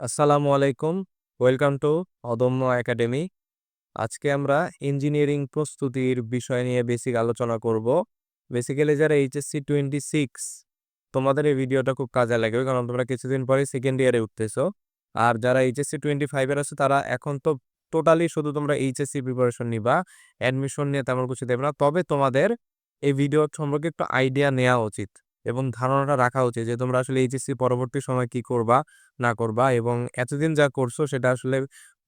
আসসালামু আলাইকুম। Welcome to Odommo academy. আজকে আমরা ইঞ্জিনিয়ারিং প্রস্তুতির বিষয় নিয়ে বেসিক আলোচনা করব। বেসিক্যালি যারা এইচএসসি টোয়েন্টি সিক্স, তোমাদের এই ভিডিওটা খুব কাজে লাগবে কারণ তোমরা কিছুদিন পরে সেকেন্ড ইয়ারে উঠতেছো। আর যারা এইচএসসি টোয়েন্টি ফাইভের আছে, তারা এখন তো টোটালি শুধু তোমরা এইচএসসি প্রিপারেশন নিবা অ্যাডমিশন নিয়ে তেমন কিছু দেবে না। তবে তোমাদের এই ভিডিও সম্পর্কে একটু আইডিয়া নেওয়া উচিত। এবং ধারণাটা রাখা উচিত যে তোমরা আসলে এইচএসসি পরবর্তী সময় কি করবা, না করবা এবং এতদিন যা করছ সেটা আসলে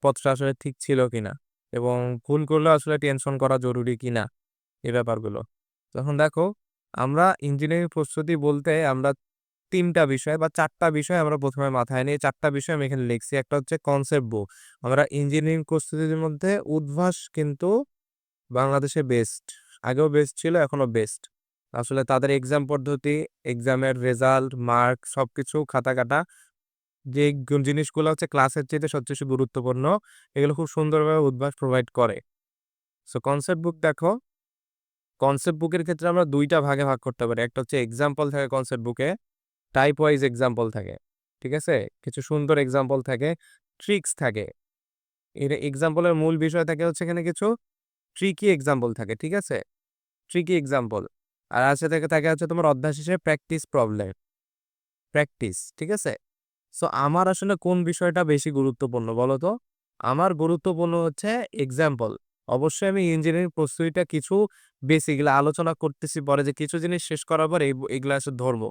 পথটা আসলে ঠিক ছিল কিনা এবং ভুল করলে আসলে টেনশন করা জরুরি কিনা এ ব্যাপারগুলো। তখন দেখো, আমরা ইঞ্জিনিয়ারিং প্রস্তুতি বলতে আমরা তিনটা বিষয় বা চারটা বিষয় আমরা প্রথমে মাথায় নিয়ে চারটা বিষয় আমি এখানে লিখছি। একটা হচ্ছে কনসেপ্ট বুক আমরা ইঞ্জিনিয়ারিং প্রস্তুতির মধ্যে উদ্ভাস কিন্তু বাংলাদেশে বেস্ট আগেও বেস্ট ছিল, এখনও বেস্ট আসলে তাদের এক্সাম পদ্ধতি এক্সামের রেজাল্ট মার্ক সবকিছু খাতা কাটা যে জিনিসগুলো হচ্ছে ক্লাসের চাইতে সবচেয়ে বেশি গুরুত্বপূর্ণ, এগুলো খুব সুন্দরভাবে উদ্ভাস প্রোভাইড করে। সো কনসেপ্ট বুক দেখো। কনসেপ্ট বুকের ক্ষেত্রে আমরা দুইটা ভাগে ভাগ করতে পারি। একটা হচ্ছে এক্সাম্পল থাকে কনসেপ্ট বুকে টাইপ ওয়াইজ এক্সাম্পল থাকে, ঠিক আছে? কিছু সুন্দর এক্সাম্পল থাকে ট্রিক্স থাকে। এর এক্সাম্পলের মূল বিষয় থাকে হচ্ছে এখানে কিছু ট্রিকি এক্সাম্পল থাকে, ঠিক আছে? ট্রিকি এক্সাম্পল আর আছে থেকে থাকে হচ্ছে তোমার অধ্যায় শেষে প্র্যাকটিস প্রবলেম প্র্যাকটিস ঠিক আছে? সো আমার আসলে কোন বিষয়টা বেশি গুরুত্বপূর্ণ বলো তো? আমার গুরুত্বপূর্ণ হচ্ছে এক্সাম্পল অবশ্যই আমি ইঞ্জিনিয়ারিং প্রস্তুতিটা কিছু বেসিক এগুলো আলোচনা করতেছি পরে যে কিছু জিনিস শেষ করার পর এই এগুলো আসলে ধরবো।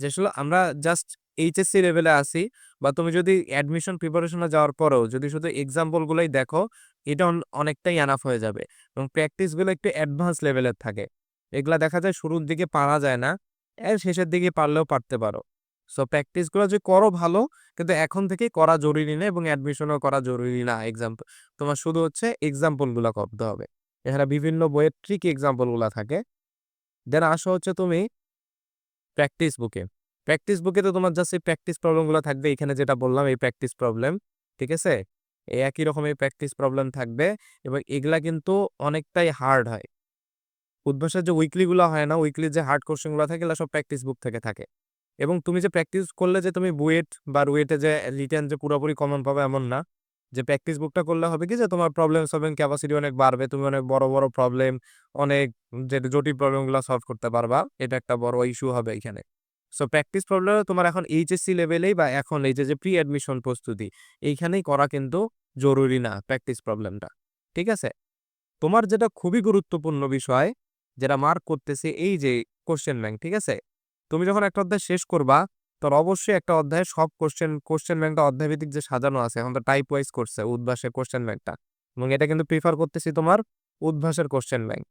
যে আসলে আমরা জাস্ট এইচএসসি লেভেলে আসি বা তুমি যদি অ্যাডমিশন প্রিপারেশনে যাওয়ার পরেও যদি শুধু এক্সাম্পলগুলোই দেখো, এটা অনেকটাই আনাফ হয়ে যাবে এবং প্র্যাকটিসগুলো একটু অ্যাডভান্স লেভেলের থাকে। এগুলা দেখা যায় শুরুর দিকে পারা যায় না। এর শেষের দিকে পারলেও পারতে পারো। সো প্র্যাকটিসগুলো যে করো ভালো, কিন্তু এখন থেকে করা জরুরি না এবং অ্যাডমিশনও করা জরুরি না এক্সাম্পল তোমার শুধু হচ্ছে এক্সাম্পলগুলো করতে হবে। এখানে বিভিন্ন বইয়ের ট্রিক এক্সাম্পলগুলো থাকে। দেন আসো হচ্ছে তুমি প্র্যাকটিস বুকে প্র্যাকটিস বুকে তো তোমার জাস্ট এই প্র্যাকটিস প্রবলেমগুলো থাকবে, এখানে যেটা বললাম এই প্র্যাকটিস প্রবলেম ঠিক আছে? একই রকমের প্র্যাকটিস প্রবলেম থাকবে এবং এগুলা কিন্তু অনেকটাই হার্ড হয়। উদ্ভাসের যে উইকলিগুলো হয় না উইকলি যে হার্ড কোশ্চেনগুলো থাকে, এগুলো সব প্র্যাকটিস বুক থেকে থাকে। এবং তুমি যে প্র্যাকটিস করলে যে তুমি বুয়েট বা রুয়েটে যে রিটার্ন যে পুরোপুরি কমন পাবে এমন না, যে প্র্যাকটিস বুকটা করলে হবে কি যে তোমার প্রবলেম সলভিং ক্যাপাসিটি অনেক বাড়বে, তুমি অনেক বড় বড় প্রবলেম অনেক যে জটিল প্রবলেমগুলো সলভ করতে পারবা, এটা একটা বড় ইস্যু হবে এখানে। সো প্র্যাকটিস প্রবলেম তোমার এখন এইচএসসি লেভেলেই বা এখন এই যে যে প্রি অ্যাডমিশন প্রস্তুতি, এইখানেই করা কিন্তু জরুরি না প্র্যাকটিস প্রবলেমটা ঠিক আছে? তোমার যেটা খুবই গুরুত্বপূর্ণ বিষয় যেটা মার্ক করতেছে এই যে কোশ্চেন ব্যাংক ঠিক আছে? তুমি যখন একটা অধ্যায় শেষ করবা তোর অবশ্যই একটা অধ্যায়ে সব কোশ্চেন কোশ্চেন ব্যাংকটা অধ্যায়ভিত্তিক যে সাজানো আছে, এখন তো টাইপ ওয়াইজ করছে উদ্ভাসের কোশ্চেন ব্যাংকটা এবং এটা কিন্তু প্রিফার করতেছি তোমার উদ্ভাসের কোশ্চেন ব্যাংক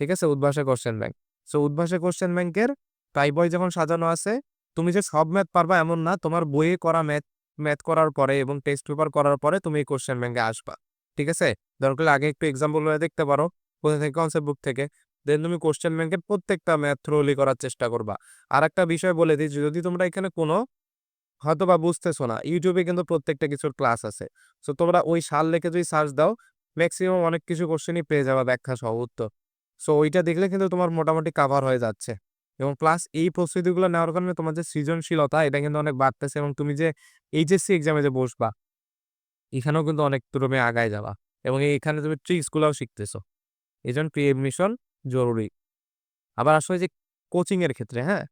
ঠিক আছে? উদ্ভাসের কোশ্চেন ব্যাংক সো উদ্ভাসের কোশ্চেন ব্যাংকের টাইপ ওয়াইজ যখন সাজানো আছে, তুমি যে সব ম্যাথ পারবা এমন না, তোমার বইয়ে করা ম্যাথ ম্যাথ করার পরে এবং টেস্ট পেপার করার পরে তুমি এই কোশ্চেন ব্যাংকে আসবা, ঠিক আছে? দরকার আগে একটু এক্সাম্পল দেখতে পারো, কোথা থেকে কনসেপ্ট বুক থেকে। দেন তুমি কোশ্চেন ব্যাংকের প্রত্যেকটা ম্যাথ থ্রোলি করার চেষ্টা করবা। আর একটা বিষয় বলে দিই, যদি তোমরা এখানে কোনো হয়তো বা বুঝতেছো না ইউটিউবে কিন্তু প্রত্যেকটা কিছুর ক্লাস আছে। সো তোমরা ওই সাল লেখে যদি সার্চ দাও ম্যাক্সিমাম অনেক কিছু কোশ্চেনই পেয়ে যাবা ব্যাখ্যা সহ উত্তর। সো ওইটা দেখলে কিন্তু তোমার মোটামুটি কাভার হয়ে যাচ্ছে। এবং প্লাস এই প্রস্তুতিগুলো নেওয়ার কারণে তোমার যে সৃজনশীলতা, এটা কিন্তু অনেক বাড়তেছে এবং তুমি যে এইচএসসি এক্সামে যে বসবা, এখানেও কিন্তু অনেক তুমি আগায় যাবা। এবং এখানে তুমি ট্রিক্সগুলোও শিখতেছো। এই জন্য প্রি এডমিশন জরুরি। আবার আসলে যে কোচিংয়ের ক্ষেত্রে হ্যাঁ?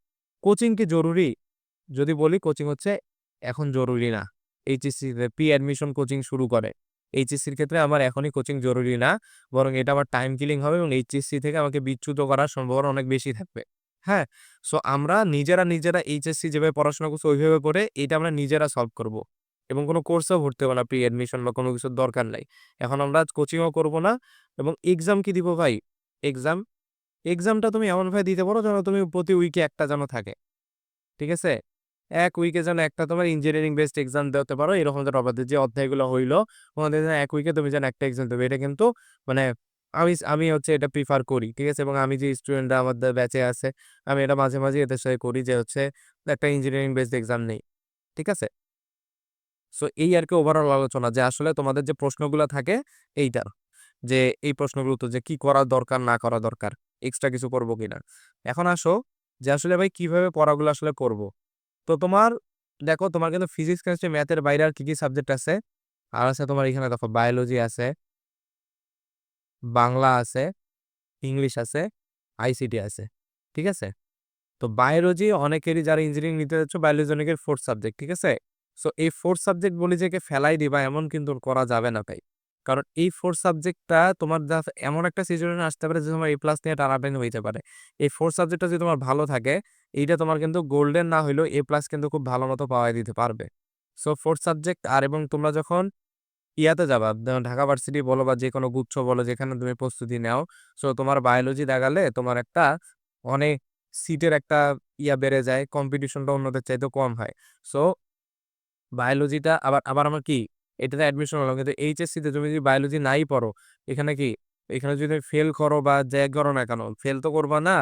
কোচিং কি জরুরি? যদি বলি কোচিং হচ্ছে এখন জরুরি না। এইচএসসি প্রি অ্যাডমিশন কোচিং শুরু করে। এইচএসসির ক্ষেত্রে আমার এখনই কোচিং জরুরি না। বরং এটা আমার টাইম কিলিং হবে এবং এইচএসসি থেকে আমাকে বিচ্যুত করার সম্ভাবনা অনেক বেশি থাকবে। হ্যাঁ? সো আমরা নিজেরা নিজেরা এইচএসসি যেভাবে পড়াশোনা করছি, ওইভাবে করে এটা আমরা নিজেরা সলভ করব। এবং কোনো কোর্সেও ভর্তি হব না প্রি অ্যাডমিশন বা কোনো কিছুর দরকার নাই। এখন আমরা কোচিংও করব না এবং এক্সাম কি দিব ভাই? এক্সাম এক্সামটা তুমি এমনভাবে দিতে পারো যেন তুমি প্রতি উইকে একটা যেন থাকে। ঠিক আছে? এক উইকে যেন একটা তোমার ইঞ্জিনিয়ারিং বেসড এক্সাম দিতে পারো, এরকম যেন অবাধ যে অধ্যায়গুলো হইল ওখানে যেন এক উইকে তুমি যেন একটা এক্সাম দেবে। এটা কিন্তু মানে আমি আমি হচ্ছে এটা প্রিফার করি, ঠিক আছে? এবং আমি যে স্টুডেন্টরা আমাদের ব্যাচে আছে, আমি এটা মাঝে মাঝে এদের সাথে করি যে হচ্ছে একটা ইঞ্জিনিয়ারিং বেসড এক্সাম নেই। ঠিক আছে? সো এই আর কি ওভারঅল আলোচনা যে আসলে তোমাদের যে প্রশ্নগুলো থাকে, এইটার। যে, এই প্রশ্নগুলো তো যে, কি করা দরকার, না করা দরকার এক্সট্রা কিছু করব কিনা? এখন আসো যে, আসলে ভাই কীভাবে পড়াগুলো আসলে করব? তো তোমার, দেখো তোমার কিন্তু ফিজিক্স কেমিস্ট্রি ম্যাথের বাইরে আর কি কি সাবজেক্ট আছে? আর আছে তোমার এখানে দেখো বায়োলজি আছে, বাংলা আছে ইংলিশ আছে আইসিটি আছে, ঠিক আছে? তো বায়োলজি অনেকেরই যারা ইঞ্জিনিয়ারিং নিতে যাচ্ছ বায়োলজি অনেকের ফোর্থ সাবজেক্ট ঠিক আছে? সো এই ফোর্থ সাবজেক্ট বলি যে ফেলাই দিবা, এমন কিন্তু করা যাবে না ভাই। কারণ এই ফোর্থ সাবজেক্টটা তোমার এমন একটা সিচুয়েশন আসতে পারে যে তোমার এ প্লাস নিয়ে টানাটানি হইতে পারে। এই ফোর্থ সাবজেক্টটা যদি তোমার ভালো থাকে, এইটা তোমার কিন্তু গোল্ডেন না হইলেও এ প্লাস কিন্তু খুব ভালো মতো পাওয়া দিতে পারবে। সো ফোর্থ সাবজেক্ট আর এবং তোমরা যখন ইয়াতে যাবা ঢাকা ভার্সিটি বলো বা যে কোনো গুচ্ছ বলো, যেখানে তুমি প্রস্তুতি নাও সো তোমার বায়োলজি দেখালে তোমার একটা অনেক সিটের একটা ইয়া বেড়ে যায় কম্পিটিশনটা অন্যদের চাইতে কম হয়। সো বায়োলজিটা আবার আবার আমার কি এটাতে অ্যাডমিশন হলো। কিন্তু এইচএসসিতে তুমি যদি বায়োলজি নাই পড়ো, এখানে কি? এখানে যদি ফেল করো বা যে করো না কেন ফেল তো করবা না।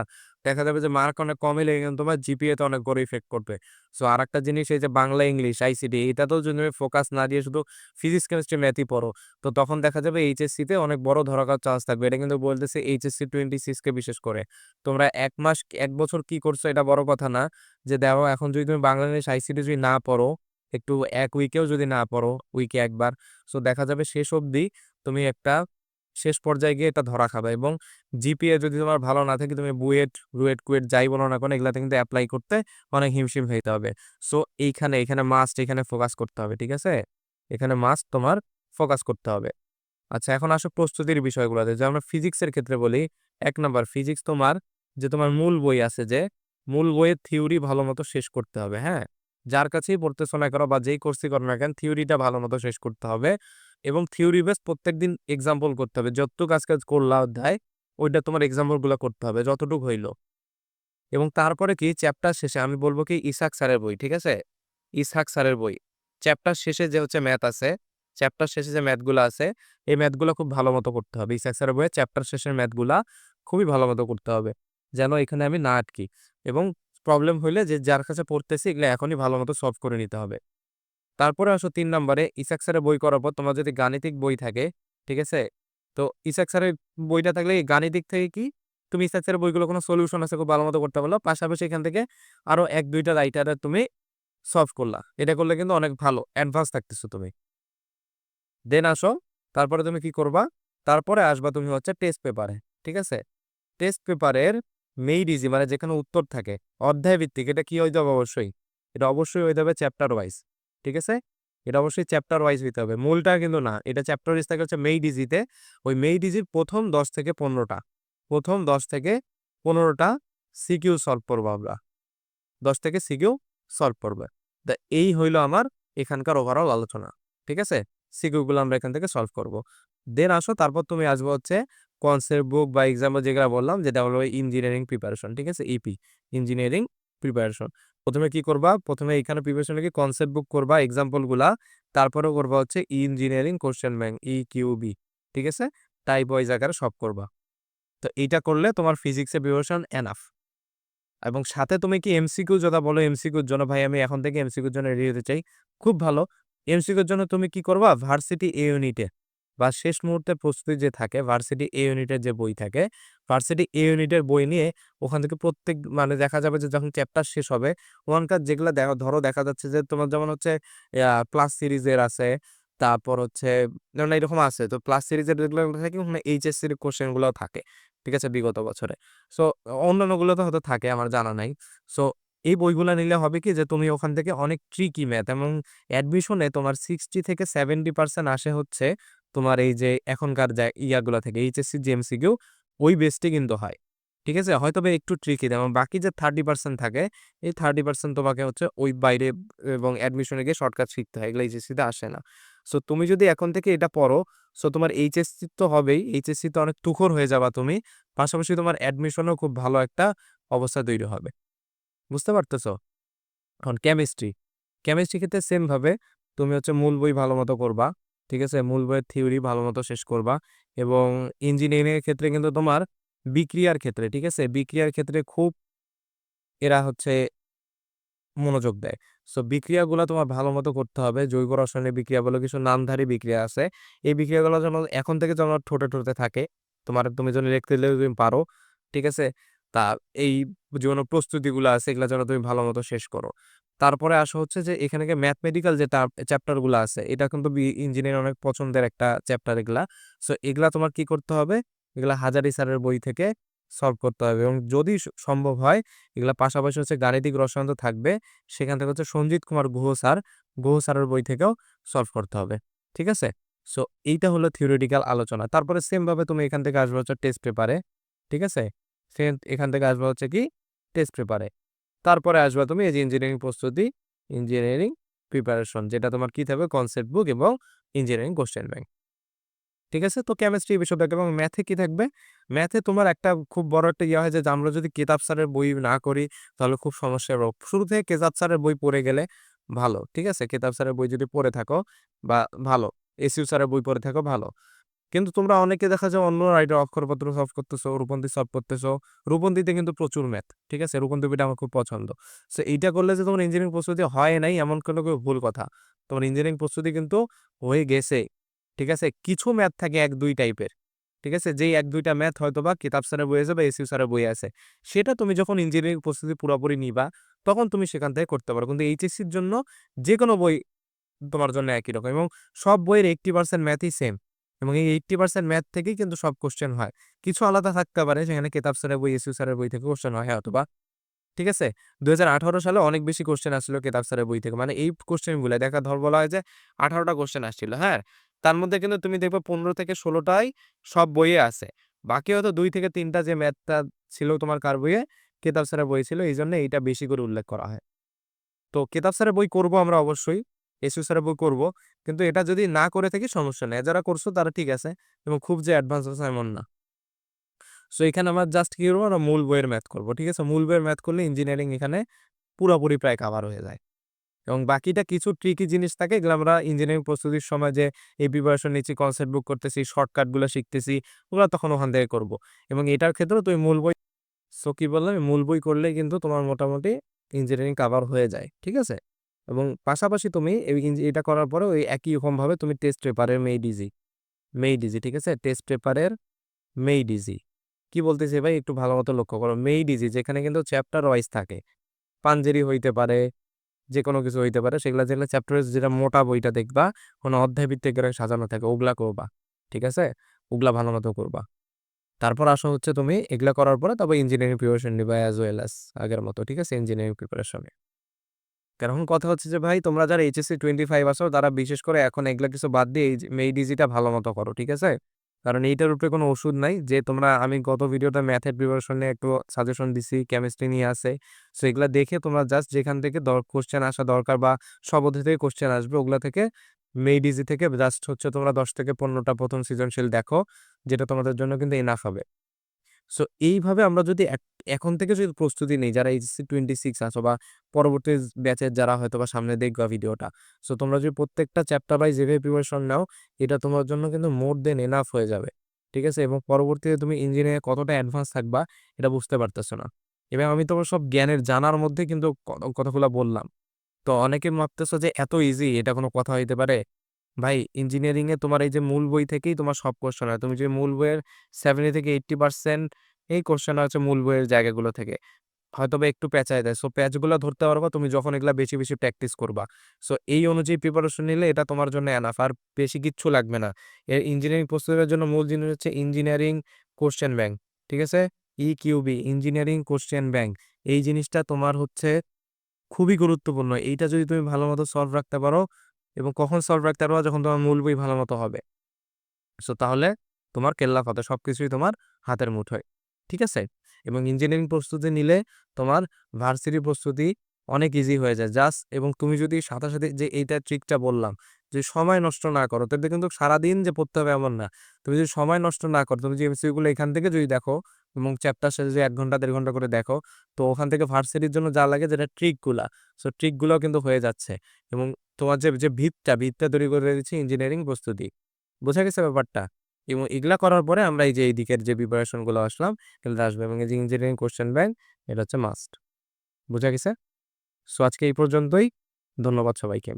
দেখা যাবে যে মার্ক অনেক কমে লেগে কিন্তু তোমার জিপিএ তো অনেক বড় ইফেক্ট করবে। সো আর একটা জিনিস এই যে বাংলা ইংলিশ আইসিডি এটাতেও যদি তুমি ফোকাস না দিয়ে শুধু ফিজিক্স কেমিস্ট্রি ম্যাথই পড়ো, তো তখন দেখা যাবে এইচএসসিতে অনেক বড় ধরাকার চান্স থাকবে। এটা কিন্তু বলতেছে এইচএসসি টোয়েন্টি সিক্সকে বিশেষ করে। তোমরা এক মাস, এক বছর কি করছ এটা বড় কথা না। যে দেখো, এখন যদি তুমি বাংলা ইংলিশ আইসিডি যদি না পড়ো একটু এক উইকেও যদি না পড়ো উইকে একবার। সো দেখা যাবে শেষ অবধি তুমি একটা শেষ পর্যায়ে গিয়ে এটা ধরা খাবে এবং জিপিএ যদি তোমার ভালো না থাকে, তুমি বুয়েট, রুয়েট, কুয়েট যাই বলো না কোনো, এগুলাতে কিন্তু অ্যাপ্লাই করতে অনেক হিমশিম হইতে হবে। সো এইখানে, এখানে মাস্ট এখানে ফোকাস করতে হবে, ঠিক আছে? এখানে মাস্ট তোমার ফোকাস করতে হবে। আচ্ছা এখন আসো প্রস্তুতির বিষয়গুলোতে। যে আমরা ফিজিক্সের ক্ষেত্রে বলি, এক নম্বর ফিজিক্স তোমার, যে তোমার মূল বই আছে যে, মূল বইয়ের থিওরি ভালো মতো শেষ করতে হবে হ্যাঁ? যার কাছেই পড়তেছো না করো বা যেই কোর্সই করো না কেন থিওরিটা ভালো মতো শেষ করতে হবে এবং থিওরি বেস প্রত্যেকদিন এক্সাম্পল করতে হবে। যতটুকু কাজ করলা অধ্যায়, ওইটা তোমার এক্সাম্পলগুলো করতে হবে, যতটুকু হইল। এবং তারপরে কি? চ্যাপ্টার শেষে আমি বলব কি? ইসাক স্যারের বই, ঠিক আছে? ইসাক স্যারের বই। চ্যাপ্টার শেষে যে হচ্ছে ম্যাথ আছে চ্যাপ্টার শেষে যে ম্যাথগুলো আছে, এই ম্যাথগুলো খুব ভালো মতো করতে হবে। ইসাক স্যারের বইয়ে চ্যাপ্টার শেষের ম্যাথগুলা খুবই ভালো মতো করতে হবে। যেন এখানে আমি না আটকি। এবং প্রবলেম হইলে যে, যার কাছে পড়তেছি এগুলো এখনই ভালো মতো সলভ করে নিতে হবে। তারপরে আসো তিন নম্বরে, ইসাক স্যারের বই করার পর তোমার যদি গাণিতিক বই থাকে, ঠিক আছে? তো ইসাক স্যারের বইটা থাকলে গাণিতিক থেকে কি? তুমি ইসাক স্যারের বইগুলো কোনো সলিউশন আছে খুব ভালো মতো করতে পারল, পাশাপাশি এখান থেকে আরও এক, দুইটা রাইটারে তুমি সলভ করলা। এটা করলে কিন্তু অনেক ভালো অ্যাডভান্স থাকতেছো তুমি। দেন আসো, তারপরে তুমি কি করবা? তারপরে আসবা তুমি হচ্ছে টেস্ট পেপারে ঠিক আছে? টেস্ট পেপারের মেইড ইজি মানে যেখানে উত্তর থাকে। অধ্যায় ভিত্তিক এটা কি হইতে হবে অবশ্যই? এটা অবশ্যই হইতে হবে চ্যাপ্টার ওয়াইজ ঠিক আছে? এটা অবশ্যই চ্যাপ্টার ওয়াইজ হইতে হবে। মূলটা কিন্তু না, এটা চ্যাপ্টার ওয়াইজ থাকে হচ্ছে মেইড ইজিতে ওই মেইড ইজির প্রথম দশ থেকে পনেরোটা, প্রথম দশ থেকে পনেরোটা সিকিউ সলভ করব আমরা। দশ থেকে সিকিউ সলভ করবে। তা এই হইল আমার এখানকার ওভারঅল আলোচনা, ঠিক আছে? সিকিউগুলো আমরা এখান থেকে সলভ করব। দেন আসো, তারপর তুমি আসব হচ্ছে কনসেপ্ট বুক বা এক্সাম্পল যেগুলো বললাম, যেটা হলো ইঞ্জিনিয়ারিং প্রিপারেশন ঠিক আছে? ইপি ইঞ্জিনিয়ারিং প্রিপারেশন প্রথমে কি করবা? প্রথমে এখানে প্রিপারেশন কি কনসেপ্ট বুক করবা এক্সাম্পলগুলা তারপরে করবা হচ্ছে engineering question bank E QB ঠিক আছে? টাইপ ওয়াইজ আকারে সব করবা। তো এইটা করলে তোমার ফিজিক্সের প্রিপারেশন এনাফ এবং সাথে তুমি কি এমসিকিউ যেটা বলো এমসিকিউর জন্য ভাই আমি এখন থেকে এমসিকিউর জন্য রেডি হতে চাই, খুব ভালো। এমসিকিউর জন্য তুমি কি করবা? Varsity A. ইউনিটে বা শেষ মুহূর্তে প্রস্তুতি যে থাকে ভার্সিটি এ ইউনিটের যে বই থাকে ভার্সিটি এ ইউনিটের বই নিয়ে ওখান থেকে প্রত্যেক মানে দেখা যাবে যে যখন চ্যাপ্টার শেষ হবে, ওখানকার যেগুলো দেখা, ধরো দেখা যাচ্ছে যে তোমার যেমন হচ্ছে প্লাস সিরিজের আছে, তারপর হচ্ছে যেমন এরকম আছে। তো প্লাস সিরিজের যেগুলো থাকে, ওখানে এইচএসসির কোশ্চেনগুলো থাকে, ঠিক আছে, বিগত বছরে। সো অন্যান্যগুলো তো হয়তো থাকে, আমার জানা নাই। সো এই বইগুলো নিলে হবে কি যে তুমি ওখান থেকে অনেক ট্রিকি ম্যাথ এবং অ্যাডমিশনে তোমার সিক্সটি থেকে সেভেন্টি পার্সেন্ট আসে হচ্ছে তোমার এই যে এখনকার ইয়াগুলো থেকে, এইচএসসি, জিএমসিকিউ, ওই বেসটি কিন্তু হয়। ঠিক আছে? হয়তো একটু ট্রিকি এবং বাকি যে থার্টি পার্সেন্ট থাকে, এই থার্টি পার্সেন্ট তোমাকে হচ্ছে ওই বাইরে এবং অ্যাডমিশনে গিয়ে শর্টকাট শিখতে হয়, এগুলো এইচএসসিতে আসে না। সো তুমি যদি এখন থেকে এটা পড়ো সো তোমার এইচএসসি তো হবেই, এইচএসসি তো অনেক তুখর হয়ে যাবা তুমি, পাশাপাশি তোমার অ্যাডমিশনও খুব ভালো একটা অবস্থা তৈরি হবে। বুঝতে পারতেছো? এখন কেমিস্ট্রি কেমিস্ট্রি ক্ষেত্রে সেমভাবে তুমি হচ্ছে মূল বই ভালো মতো করবা ঠিক আছে? মূল বইয়ের থিওরি ভালো মতো শেষ করবা। এবং ইঞ্জিনিয়ারিংয়ের ক্ষেত্রে কিন্তু তোমার বিক্রিয়ার ক্ষেত্রে, ঠিক আছে? বিক্রিয়ার ক্ষেত্রে খুব এরা হচ্ছে মনোযোগ দেয়। সো বিক্রিয়াগুলো তোমার ভালো মতো করতে হবে। জৈব রসায়নিক বিক্রিয়া বলে, কিছু নামধারী বিক্রিয়া আছে। এই বিক্রিয়াগুলো যেন এখন থেকে যেন ঠোঁটে ঠোঁটে থাকে। তোমার তুমি যেন লিখতে তুমি পারো, ঠিক আছে? তা এই জীবন প্রস্তুতিগুলো আছে, এগুলো যেন তুমি ভালো মতো শেষ করো। তারপরে আসা হচ্ছে যে, এখানে ম্যাথমেটিক্যাল যে চ্যাপ্টারগুলো আছে, এটা কিন্তু ইঞ্জিনিয়ারিং অনেক পছন্দের একটা চ্যাপ্টার এগুলা। সো এগুলা তোমার কি করতে হবে? এগুলা হাজারি স্যারের বই থেকে সলভ করতে হবে। এবং যদি সম্ভব হয়, এগুলা পাশাপাশি হচ্ছে গাণিতিক রসায়ন তো থাকবে, সেখান থেকে হচ্ছে সঞ্জিত কুমার গুহ স্যার গুহ স্যারের বই থেকেও সলভ করতে হবে। ঠিক আছে? সো এইটা হলো থিওরিটিক্যাল আলোচনা। তারপরে সেম ভাবে তুমি এখান থেকে আসবে হচ্ছে টেস্ট পেপারে ঠিক আছে? সেম এখান থেকে আসবে হচ্ছে কি? টেস্ট পেপারে তারপরে আসবে তুমি এই যে ইঞ্জিনিয়ারিং প্রস্তুতি ইঞ্জিনিয়ারিং প্রিপারেশন যেটা তোমার কি থাকবে? কনসেপ্ট বুক এবং ইঞ্জিনিয়ারিং কোশ্চেন ব্যাংক ঠিক আছে? তো কেমিস্ট্রি বিষয় থাকবে এবং ম্যাথে কি থাকবে? ম্যাথে তোমার একটা খুব বড় একটা ইয়ে হয় যে আমরা যদি কেতাব স্যারের বই না করি, তাহলে খুব সমস্যা হবে। শুরু থেকে কেতাব স্যারের বই পড়ে গেলে ভালো, ঠিক আছে? কেতাব স্যারের বই যদি পড়ে থাকো বা ভালো এসিউ স্যারের বই পড়ে থাকো, ভালো। কিন্তু তোমরা অনেকে দেখা যায় অন্য রাইটার অক্ষরপত্র সলভ করতেছো, রূপন্তি সলভ করতেছো। রূপন্তিতে কিন্তু প্রচুর ম্যাথ ঠিক আছে? রূপন্তি বইটা আমার খুব পছন্দ। সো এইটা করলে যে তোমার ইঞ্জিনিয়ারিং প্রস্তুতি হয় নাই, এমন কোনো ভুল কথা। তোমার ইঞ্জিনিয়ারিং প্রস্তুতি কিন্তু হয়ে গেছে, ঠিক আছে? কিছু ম্যাথ থাকে এক দুই টাইপের ঠিক আছে? যেই এক দুইটা ম্যাথ হয়তো বা কিতাব স্যারের বই আছে বা এসিউ স্যারের বই আছে, সেটা তুমি যখন ইঞ্জিনিয়ারিং প্রস্তুতি পুরোপুরি নিবা, তখন তুমি সেখান থেকে করতে পারো। কিন্তু এইচএসসির জন্য যে কোনো বই তোমার জন্য একই রকম এবং সব বইয়ের এইটটি পার্সেন্ট ম্যাথই সেম এবং এই এইটটি পার্সেন্ট ম্যাথ থেকেই কিন্তু সব কোশ্চেন হয়। কিছু আলাদা থাকতে পারে, সেখানে কেতাব স্যারের বই এসিউ স্যারের বই থেকে কোশ্চেন হয় অথবা, ঠিক আছে? দুহাজার আঠারো সালে অনেক বেশি কোশ্চেন আসছিল কেতাব স্যারের বই থেকে। মানে এই কোশ্চেনগুলো দেখা ধর বলা হয় যে আঠারোটা কোশ্চেন আসছিল হ্যাঁ? তার মধ্যে কিন্তু তুমি দেখবে পনেরো থেকে ষোলোটাই সব বইয়ে আছে। বাকি হয়তো দুই থেকে তিনটা যে ম্যাথটা ছিল তোমার কার বইয়ে? কেতাব স্যারের বই ছিল। এই জন্য এইটা বেশি করে উল্লেখ করা হয়। তো কেতাব স্যারের বই করব আমরা অবশ্যই। এসিউ স্যারের বই করব। কিন্তু এটা যদি না করে থাকি সমস্যা নেই। যারা করছ তারা ঠিক আছে। এবং খুব যে অ্যাডভান্স আছে এমন না। সো এখানে আমরা জাস্ট কি করব? আমরা মূল বইয়ের ম্যাথ করব। ঠিক আছে? মূল বইয়ের ম্যাথ করলে ইঞ্জিনিয়ারিং এখানে পুরোপুরি প্রায় কাভার হয়ে যায়। এবং বাকিটা কিছু ট্রিকি জিনিস থাকে। এগুলো আমরা ইঞ্জিনিয়ারিং প্রস্তুতির সময় যে এই প্রিপারেশন নিচ্ছি কনসেপ্ট বুক করতেছি শর্টকাটগুলো শিখতেছি, ওগুলো তখন ওখান থেকে করব। এবং এটার ক্ষেত্রেও তুমি মূল বই সো কি বললাম? মূল বই করলে কিন্তু তোমার মোটামুটি ইঞ্জিনিয়ারিং কাভার হয়ে যায়। ঠিক আছে? এবং পাশাপাশি তুমি এটা করার পরে ওই একই রকমভাবে তুমি টেস্ট পেপারের মেই ডিজি মেই ডিজি ঠিক আছে? টেস্ট পেপারের মেই ডিজি কি বলতেছি ভাই? একটু ভালো মতো লক্ষ্য করো। মেই ডিজি যেখানে কিন্তু চ্যাপ্টার ওয়াইজ থাকে। পাঞ্জেরি হইতে পারে যে কোনো কিছু হইতে পারে, সেগুলো যেগুলো চ্যাপ্টার যেটা মোটা বইটা দেখবা, কোনো অধ্যায় ভিত্তিক করে সাজানো থাকে, ওগুলা করবা, ঠিক আছে? ওগুলা ভালো মতো করবা। তারপর আসা হচ্ছে তুমি, এগুলা করার পরে তবে ইঞ্জিনিয়ারিং প্রিপারেশন নিবা অ্যাজ ওয়েল অ্যাজ আগের মতো, ঠিক আছে? ইঞ্জিনিয়ারিং প্রিপারেশনে কারণ কথা হচ্ছে যে, ভাই, তোমরা যারা এইচএসসি টোয়েন্টি ফাইভ আসো তারা বিশেষ করে এখন এগুলা কিছু বাদ দিয়ে এই ডিজিটা ভালো মতো করো, ঠিক আছে? কারণ এইটার উপরে কোনো ওষুধ নাই যে, তোমরা, আমি গত ভিডিওতে ম্যাথের প্রিপারেশন নিয়ে একটু সাজেশন দিছি কেমিস্ট্রি নিয়ে আছে। সো এগুলা দেখে তোমরা জাস্ট যেখান থেকে কোশ্চেন আসা দরকার বা সব থেকে কোশ্চেন আসবে, ওগুলো থেকে মেই ডিজি থেকে জাস্ট হচ্ছে তোমরা দশ থেকে পনেরোটা প্রথম সৃজনশীল দেখো, যেটা তোমাদের জন্য কিন্তু এনাফ হবে। সো এইভাবে আমরা যদি এখন থেকে যদি প্রস্তুতি নেই, যারা এইচএসসি টোয়েন্টি সিক্স আছো বা পরবর্তী ব্যাচের যারা হয়তো বা সামনে দেখবা ভিডিওটা সো তোমরা যদি প্রত্যেকটা চ্যাপ্টার বাই যেভাবে প্রিপারেশন নাও, এটা তোমার জন্য কিন্তু মোর দেন এনাফ হয়ে যাবে। ঠিক আছে? এবং পরবর্তীতে তুমি ইঞ্জিনিয়ার কতটা অ্যাডভান্স থাকবা, এটা বুঝতে পারতেছো না। এবং আমি তোমার সব জ্ঞানের জানার মধ্যে কিন্তু কথাগুলো বললাম। তো অনেকে ভাবতেছো যে এত ইজি এটা কোনো কথা হইতে পারে? ভাই ইঞ্জিনিয়ারিং এ তোমার এই যে মূল বই থেকেই তোমার সব কোশ্চেন হয়। তুমি যে মূল বইয়ের সেভেন্টি থেকে এইটটি পার্সেন্ট এই কোশ্চেন হচ্ছে মূল বইয়ের জায়গাগুলো থেকে। হয়তো বা একটু পেঁচায় দেয়। সো প্যাচগুলো ধরতে পারবা, তুমি যখন এগুলা বেশি বেশি প্র্যাকটিস করবা। সো এই অনুযায়ী প্রিপারেশন নিলে এটা তোমার জন্য এনাফ আর বেশি কিচ্ছু লাগবে না। এর ইঞ্জিনিয়ারিং প্রস্তুতির জন্য মূল জিনিস হচ্ছে ইঞ্জিনিয়ারিং কোশ্চেন ব্যাংক ঠিক আছে? E QB engineering question bank এই জিনিসটা তোমার হচ্ছে খুবই গুরুত্বপূর্ণ। এইটা যদি তুমি ভালো মতো সলভ রাখতে পারো এবং কখন সলভ রাখতে পারবা যখন তোমার মূল বই ভালো মতো হবে। সো তাহলে তোমার কেল্লা কথা সব কিছুই তোমার হাতের মুঠোয়, ঠিক আছে? এবং ইঞ্জিনিয়ারিং প্রস্তুতি নিলে তোমার ভার্সিটি প্রস্তুতি অনেক ইজি হয়ে যায়। জাস্ট এবং তুমি যদি সাথে সাথে যে এইটা ট্রিকটা বললাম, যে সময় নষ্ট না করো, তাহলে কিন্তু সারাদিন যে পড়তে হবে এমন না। তুমি যদি সময় নষ্ট না করো, তুমি যে এমসিগুলো এখান থেকে যদি দেখো এবং চ্যাপ্টার শেষে যে এক ঘণ্টা, দেড় ঘণ্টা করে দেখো, তো ওখান থেকে ভার্সিটির জন্য যা লাগে যেটা ট্রিকগুলা, সো ট্রিকগুলো কিন্তু হয়ে যাচ্ছে। এবং তোমার যে যে ভিতটা ভিতটা তৈরি করে দিচ্ছে ইঞ্জিনিয়ারিং প্রস্তুতি, বোঝা গেছে ব্যাপারটা? এবং এগুলা করার পরে আমরা এই যে, এই দিকের যে প্রিপারেশনগুলো আসলাম এগুলো আসবে। এবং এই যে ইঞ্জিনিয়ারিং কোশ্চেন ব্যাংক, এটা হচ্ছে মাস্ট, বোঝা গেছে? সো আজকে এই পর্যন্তই, ধন্যবাদ সবাইকে।